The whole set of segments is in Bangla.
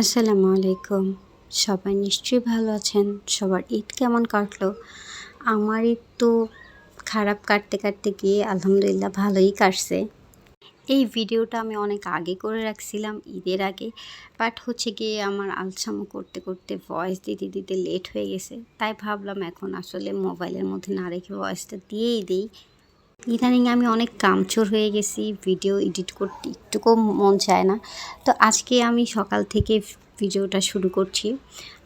আসসালামু আলাইকুম। সবাই নিশ্চয়ই ভালো আছেন। সবার ঈদ কেমন কাটলো? আমার ঈদ তো খারাপ কাটতে কাটতে গিয়ে আলহামদুলিল্লাহ ভালোই কাটছে। এই ভিডিওটা আমি অনেক আগে করে রাখছিলাম ঈদের আগে। বাট হচ্ছে গিয়ে আমার আলসামো করতে করতে ভয়েস দিতে দিতে লেট হয়ে গেছে। তাই ভাবলাম এখন আসলে মোবাইলের মধ্যে না রেখে ভয়েসটা দিয়েই দিই। ইদানিং আমি অনেক কামচোর হয়ে গেছি ভিডিও এডিট করতে একটুকু মন চায় না। তো আজকে আমি সকাল থেকে ভিডিওটা শুরু করছি।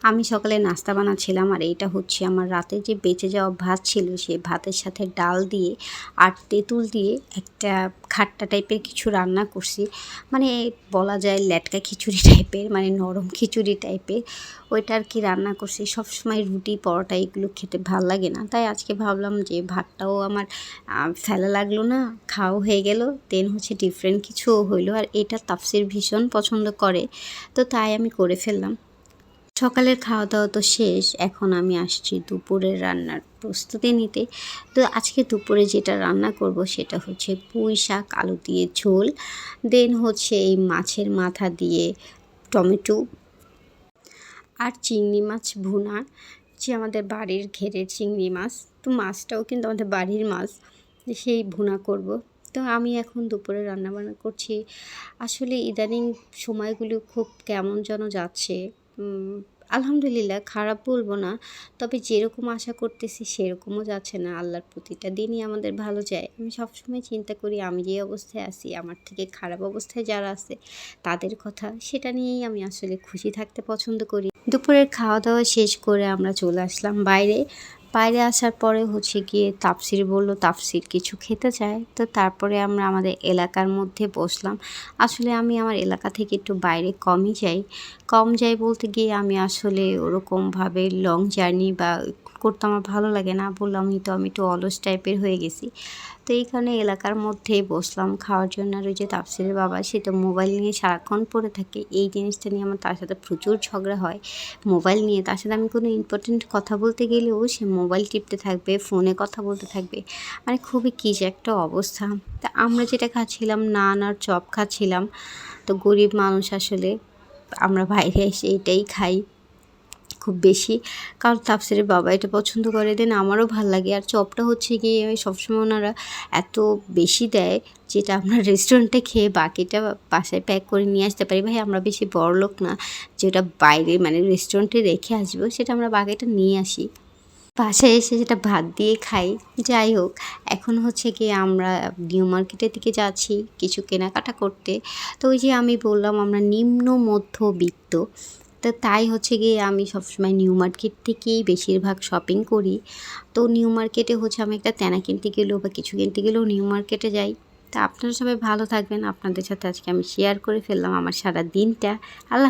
আমি সকালে নাস্তা বানাচ্ছিলাম আর এইটা হচ্ছে আমার রাতে যে বেঁচে যাওয়া ভাত ছিল, সেই ভাতের সাথে ডাল দিয়ে আর তেঁতুল দিয়ে একটা খাট্টা টাইপের কিছু রান্না করছি। মানে বলা যায় ল্যাটকা খিচুড়ি টাইপের মানে নরম খিচুড়ি টাইপের। ওইটা আর কি রান্না করছি। সবসময় রুটি, পরোটা এগুলো খেতে ভালো লাগে না। তাই আজকে ভাবলাম যে ভাতটাও আমার ফেলা লাগল না খাও হয়ে গেল। দেন হচ্ছে ডিফারেন্ট কিছুও হইল। আর এটা তাফসির ভীষণ পছন্দ করে। তো তাই আমি করে ফেললাম। সকালের খাওয়া দাওয়া তো শেষ, এখন আমি আসছি দুপুরের রান্নার প্রস্তুতি নিতে। তো আজকে দুপুরে যেটা রান্না করব সেটা হচ্ছে পুঁই শাক, আলু দিয়ে ঝোল, দেন হচ্ছে এই মাছের মাথা দিয়ে টমেটো আর চিংড়ি মাছ ভুনা, যে আমাদের বাড়ির ঘেরের চিংড়ি মাছ। তো মাছটাও কিন্তু আমাদের বাড়ির মাছ, সেই ভুনা করব। তো আমি এখন দুপুরে রান্নাবান্না করছি। আসলে ইদানিং সময়গুলো খুব কেমন যেন যাচ্ছে। আলহামদুলিল্লাহ খারাপ বলব না, তবে যেরকম আশা করতেছি সেরকমও যাচ্ছে না। আল্লাহর প্রতিটা দিনই আমাদের ভালো যায়। আমি সবসময় চিন্তা করি আমি যে অবস্থায় আছি, আমার থেকে খারাপ অবস্থায় যারা আছে তাদের কথা, সেটা নিয়েই আমি আসলে খুশি থাকতে পছন্দ করি। দুপুরের খাওয়া দাওয়া শেষ করে আমরা চলে আসলাম বাইরে। বাইরে আসার পরে হচ্ছে গিয়ে তাপসির বলল তাপসির কিছু খেতে চায়। তো তারপরে আমরা আমাদের এলাকার মধ্যে বসলাম। আসলে আমি আমার এলাকা থেকে একটু বাইরে কমই যাই। কম যাই বলতে গিয়ে আমি আসলে ওরকমভাবে লং জার্নি বা করতে আমার ভালো লাগে না বললাম তো, আমি একটু অলস টাইপের হয়ে গেছি। এইখানে এলাকার মধ্যেই বসলাম। খাওয়ার জন্য আর ওই যে তাফসিরের বাবা, সে তো মোবাইল নিয়ে সারাক্ষণ পড়ে থাকে। এই জিনিসটা নিয়ে আমার তার সাথে প্রচুর ঝগড়া হয়। মোবাইল নিয়ে তার সাথে আমি কোনো ইম্পর্টেন্ট কথা বলতে গেলেও সে মোবাইল টিপতে থাকবে, ফোনে কথা বলতে থাকবে। মানে খুবই কী যে একটা অবস্থা। তা আমরা যেটা খাচ্ছিলাম, নান আর চপ খাচ্ছিলাম। তো গরিব মানুষ আসলে আমরা বাইরে এসে এটাই খাই। খুব বেশি। কারণ তাপসিরের বাবা এটা পছন্দ করে দেন আমারও ভালো লাগে। আর চপটা হচ্ছে গিয়ে সবসময় ওনারা এত বেশি দেয় যেটা আমরা রেস্টুরেন্টে খেয়ে বাকিটা বাসায় প্যাক করে নিয়ে আসতে পারি। ভাই, আমরা বেশি বড় লোক না, যেটা বাইরে মানে রেস্টুরেন্টে রেখে আসব, সেটা আমরা বাকিটা নিয়ে আসি। বাসায় এসে যেটা ভাত দিয়ে খাই। যাই হোক, এখন হচ্ছে কি আমরা নিউ মার্কেটের দিকে যাচ্ছি, কিছু কেনাকাটা করতে। তো ওই যে আমি বললাম, আমরা নিম্ন, মধ্যবিত্ত। তো তাই হচ্ছে গিয়ে আমি সবসময় নিউ মার্কেট থেকেই বেশিরভাগ শপিং করি। তো নিউ মার্কেটে হচ্ছে আমি একটা তেনা কিনতে গেলেও বা কিছু কিনতে গেলেও নিউ মার্কেটে যাই। তা আপনারা সবাই ভালো থাকবেন। আপনাদের সাথে আজকে আমি শেয়ার করে ফেললাম আমার সারা দিনটা। আল্লাহ